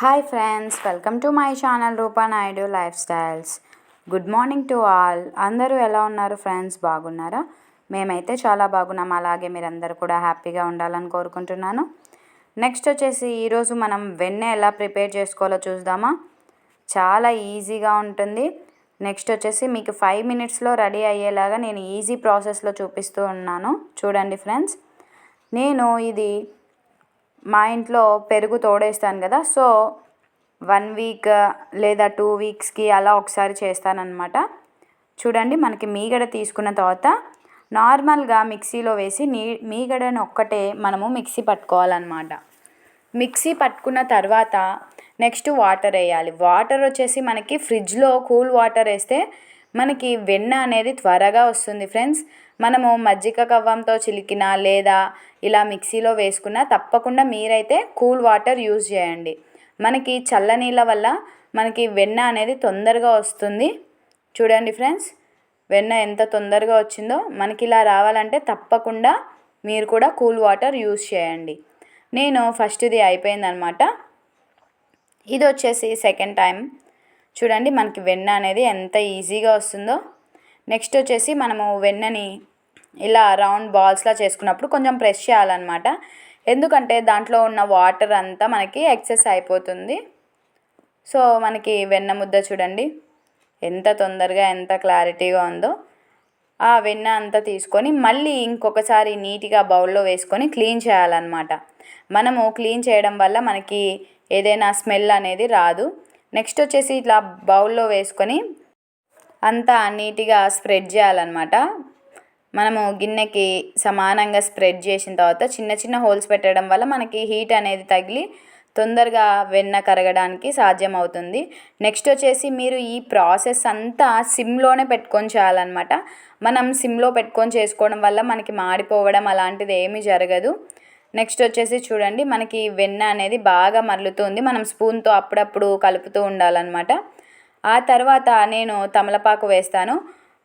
Hi friends welcome to my channel Rupa Naidu lifestyles good morning to all అందరూ ఎలా ఉన్నారు friends బాగున్నారా? మేమైతే చాలా బాగున్నాం. అలాగే మీరందరూ కూడా హ్యాపీగా ఉండాలని కోరుకుంటున్నాను. నెక్స్ట్ వచ్చేసి ఈరోజు మనం వెన్నె ఎలా ప్రిపేర్ చేసుకోవాలో చూద్దామా? చాలా ఈజీగా ఉంటుంది. నెక్స్ట్ వచ్చేసి మీకు ఫైవ్ మినిట్స్లో రెడీ అయ్యేలాగా నేను ఈజీ ప్రాసెస్లో చూపిస్తూ ఉన్నాను. చూడండి ఫ్రెండ్స్ నేను ఇది మా ఇంట్లో పెరుగు తోడేస్తాను కదా సో వన్ వీక్ లేదా టూ వీక్స్కి అలా ఒకసారి చేస్తానన్నమాట. చూడండి మనకి మీగడ తీసుకున్న తర్వాత నార్మల్గా మిక్సీలో వేసి నీ మీగడని ఒక్కటే మనము మిక్సీ పట్టుకోవాలన్నమాట. మిక్సీ పట్టుకున్న తర్వాత నెక్స్ట్ వాటర్ వేయాలి. వాటర్ వచ్చేసి మనకి ఫ్రిడ్జ్లో కూల్ వాటర్ వేస్తే మనకి వెన్న అనేది త్వరగా వస్తుంది ఫ్రెండ్స్. మనము మజ్జిగ కవ్వంతో చిలికిన లేదా ఇలా మిక్సీలో వేసుకున్న తప్పకుండా మీరైతే కూల్ వాటర్ యూజ్ చేయండి. మనకి చల్లనీళ్ళ వల్ల మనకి వెన్న అనేది తొందరగా వస్తుంది. చూడండి ఫ్రెండ్స్ వెన్న ఎంత తొందరగా వచ్చిందో మనకి ఇలా రావాలంటే తప్పకుండా మీరు కూడా కూల్ వాటర్ యూజ్ చేయండి. నేను ఫస్ట్ది అయిపోయిందనమాట ఇది వచ్చేసి సెకండ్ టైం చూడండి మనకి వెన్న అనేది ఎంత ఈజీగా వస్తుందో. నెక్స్ట్ వచ్చేసి మనము వెన్నని ఇలా రౌండ్ బాల్స్లా చేసుకున్నప్పుడు కొంచెం ప్రెస్ చేయాలన్నమాట. ఎందుకంటే దాంట్లో ఉన్న వాటర్ అంతా మనకి ఎక్సెస్ అయిపోతుంది. సో మనకి వెన్న ముద్ద చూడండి. ఎంత తొందరగా ఎంత క్లారిటీగా ఉందో. ఆ వెన్న అంతా తీసుకొని మళ్ళీ ఇంకొకసారి నీట్గా బౌల్లో వేసుకొని క్లీన్ చేయాలన్నమాట. మనము క్లీన్ చేయడం వల్ల మనకి ఏదైనా స్మెల్ అనేది రాదు. నెక్స్ట్ వచ్చేసి ఇట్లా బౌల్లో వేసుకొని అంతా నీట్గా స్ప్రెడ్ చేయాలన్నమాట. మనము గిన్నెకి సమానంగా స్ప్రెడ్ చేసిన తర్వాత చిన్న చిన్న హోల్స్ పెట్టడం వల్ల మనకి హీట్ అనేది తగిలి తొందరగా వెన్న కరగడానికి సాధ్యం అవుతుంది. నెక్స్ట్ వచ్చేసి మీరు ఈ ప్రాసెస్ అంతా సిమ్లోనే పెట్టుకొని చేయాలన్నమాట. మనం సిమ్లో పెట్టుకొని చేసుకోవడం వల్ల మనకి మాడిపోవడం అలాంటిది ఏమీ జరగదు. నెక్స్ట్ వచ్చేసి చూడండి మనకి వెన్న అనేది బాగా మరలుతుంది. మనం స్పూన్తో అప్పుడప్పుడు కలుపుతూ ఉండాలన్నమాట. ఆ తర్వాత నేను తమలపాకు వేస్తాను.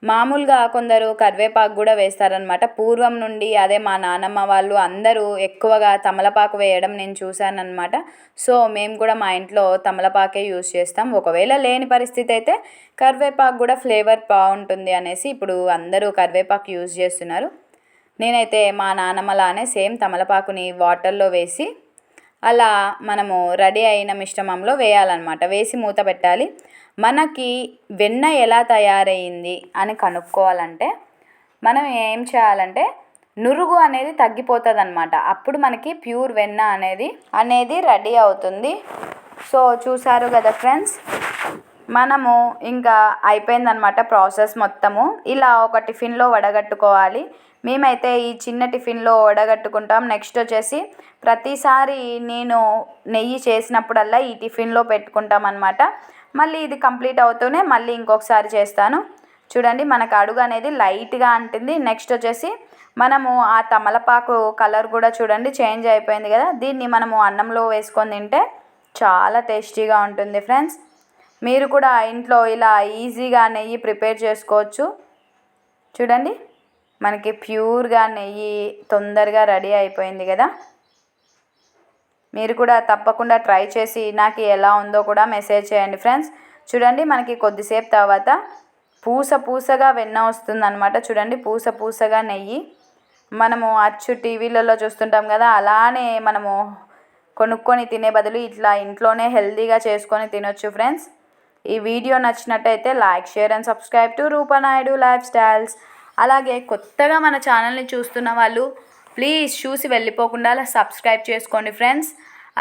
మామూలుగా కొందరు కరివేపాకు కూడా వేస్తారనమాట పూర్వం నుండి అదే మా నానమ్మ వాళ్ళు అందరూ ఎక్కువగా తమలపాకు వేయడం నేను చూశానమాట సో మేము కూడా మా ఇంట్లో తమలపాకే యూస్ చేస్తాం. ఒకవేళ లేని పరిస్థితి అయితే కరివేపాకు కూడా ఫ్లేవర్ బాగుంటుంది అనేసి ఇప్పుడు అందరూ కరివేపాకు యూజ్ చేస్తున్నారు. నేనైతే మా నానమ్మలానే సేమ్ తమలపాకుని వాటర్లో వేసి అలా మనము రెడీ అయిన మిశ్రమంలో వేయాలన్నమాట. వేసి మూత పెట్టాలి. మనకి వెన్న ఎలా తయారైంది అని కనుక్కోవాలంటే మనం ఏం చేయాలంటే నురుగు అనేది తగ్గిపోతుంది అనమాట అప్పుడు మనకి ప్యూర్ వెన్న అనేది అనేది రెడీ అవుతుంది. సో చూసారు కదా ఫ్రెండ్స్? మనము ఇంకా అయిపోయిందనమాట ప్రాసెస్ మొత్తము. ఇలా ఒక టిఫిన్లో వడగట్టుకోవాలి. మేమైతే ఈ చిన్న టిఫిన్లో వడగట్టుకుంటాం. నెక్స్ట్ వచ్చేసి ప్రతిసారి నేను నెయ్యి చేసినప్పుడల్లా ఈ టిఫిన్లో పెట్టుకుంటాం అనమాట మళ్ళీ ఇది కంప్లీట్ అవుతూనే మళ్ళీ ఇంకొకసారి చేస్తాను. చూడండి మనకు అడుగు అనేది లైట్గా అంటుంది. నెక్స్ట్ వచ్చేసి మనము ఆ తమలపాకు కలర్ కూడా చూడండి చేంజ్ అయిపోయింది కదా. దీన్ని మనము అన్నంలో వేసుకొని తింటే చాలా టేస్టీగా ఉంటుంది ఫ్రెండ్స్. మీరు కూడా ఇంట్లో ఇలా ఈజీగా నెయ్యి ప్రిపేర్ చేసుకోవచ్చు. చూడండి మనకి ప్యూర్గా నెయ్యి తొందరగా రెడీ అయిపోయింది కదా. మీరు కూడా తప్పకుండా ట్రై చేసి నాకు ఎలా ఉందో కూడా మెసేజ్ చేయండి ఫ్రెండ్స్. చూడండి మనకి కొద్దిసేపు తర్వాత పూస పూసగా వెన్న వస్తుందన్నమాట. చూడండి పూస పూసగా నెయ్యి. మనము అచ్చు టీవీలలో చూస్తుంటాం కదా అలానే మనము కొనుక్కొని తినే బదులు ఇట్లా ఇంట్లోనే హెల్తీగా చేసుకొని తినొచ్చు ఫ్రెండ్స్. ఈ వీడియో నచ్చినట్టయితే like share and subscribe to Rupa Naidu lifestyles. అలాగే కొత్తగా మన ఛానల్ని చూస్తున్న వాళ్ళు ప్లీజ్ చూసి వెళ్ళిపోకుండా సబ్స్క్రైబ్ చేసుకోండి ఫ్రెండ్స్.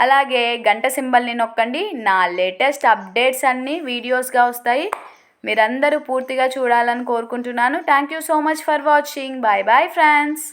అలాగే గంట సింబల్ని నొక్కండి. నా లేటెస్ట్ అప్డేట్స్ అన్నీ వీడియోస్గా వస్తాయి. మీరందరూ పూర్తిగా చూడాలని కోరుకుంటున్నాను. Thank you so much for watching. Bye bye friends.